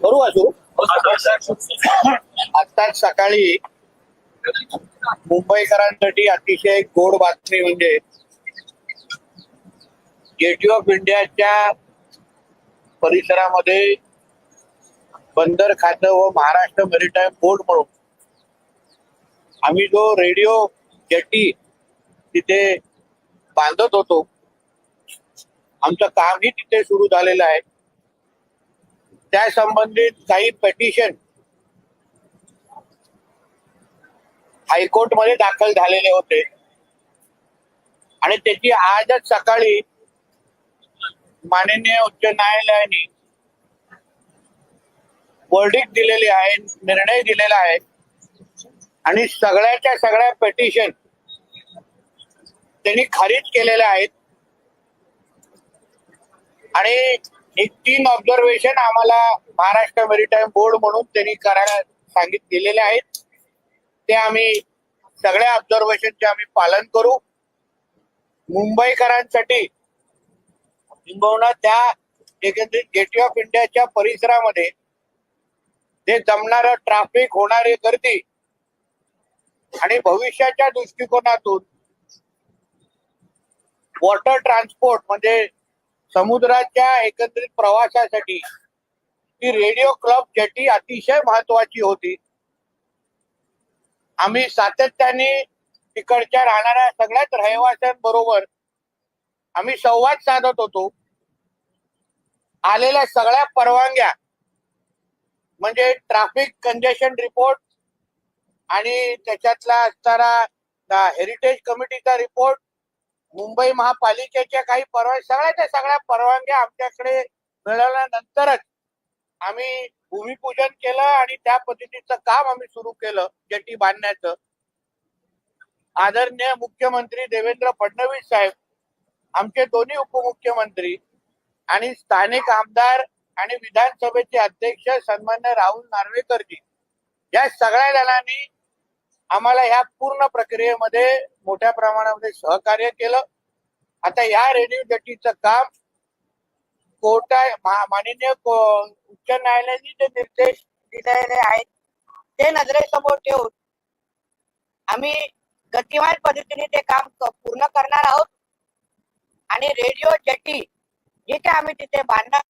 सुरू आत्ताच सकाळी मुंबईकरांसाठी अतिशय गोड बातमी म्हणजे गेटवे ऑफ इंडियाच्या परिसरामध्ये बंदर खातं व महाराष्ट्र मेरिटाईम बोर्ड म्हणून आम्ही जो रेडिओ जेटी तिथे बांधत होतो आमचं कामही तिथे सुरू झालेलं आहे. त्या संबंधित काही पेटिशन हायकोर्टमध्ये दाखल झालेले होते. आणि त्याची आजच सकाळी माननीय उच्च न्यायालयाने वर्डिक दिलेली आहे निर्णय दिलेला आहे. आणि सगळ्याच्या सगळ्या पेटिशन त्यांनी खारिज केलेल्या आहेत. आणि एक तीन ऑब्झर्वेशन आम्हाला महाराष्ट्र मेरिटाईम बोर्ड म्हणून त्यांनी करायला सांगित दिलेले आहेत. ते आम्ही सगळ्या ऑब्झर्वेशनचे आम्ही पालन करू. मुंबईकरांसाठी किंबहुना त्या एकंदरीत गेटवे ऑफ इंडियाच्या परिसरामध्ये जे जमणारं ट्रॅफिक होणारी गर्दी आणि भविष्याच्या दृष्टिकोनातून वॉटर ट्रान्सपोर्ट म्हणजे समुद्राच्या एकत्रित प्रवासासाठी. ती रेडिओ क्लब जटी अतिशय महत्वाची होती. आम्ही सातत्याने तिकडच्या राहणाऱ्या सगळ्याच रहिवाशांबरोबर आम्ही संवाद साधत होतो. आलेल्या सगळ्या परवानग्या म्हणजे ट्रॅफिक कंजेशन रिपोर्ट आणि त्याच्यातला असणारा हेरिटेज कमिटीचा रिपोर्ट मुंबई महापालिकेच्या काही परवानग्या सगळ्याच्या सगळ्या परवानग्या आमच्याकडे मिळाल्यानंतरच आम्ही भूमिपूजन केलं आणि त्या पद्धतीचं काम आम्ही सुरू केलं जेटी बांधण्याचं. आदरणीय मुख्यमंत्री देवेंद्र फडणवीस साहेब आमचे दोन्ही उपमुख्यमंत्री आणि स्थानिक आमदार आणि विधानसभेचे अध्यक्ष सन्मान्य राहुल नार्वेकरजी या सगळ्या जणांनी आम्हाला ह्या पूर्ण प्रक्रियेमध्ये मोठ्या प्रमाणामध्ये सहकार्य केलं. आता या रेडिओ जटीचं काम कोर्टा माननीय को- उच्च न्यायालयाने जे निर्देश दिलेले आहेत ते नजरेसमोर ठेवून आम्ही गतिमान पद्धतीने ते काम पूर्ण करणार आहोत. आणि रेडिओ जटी जे काय आम्ही तिथे बांधणार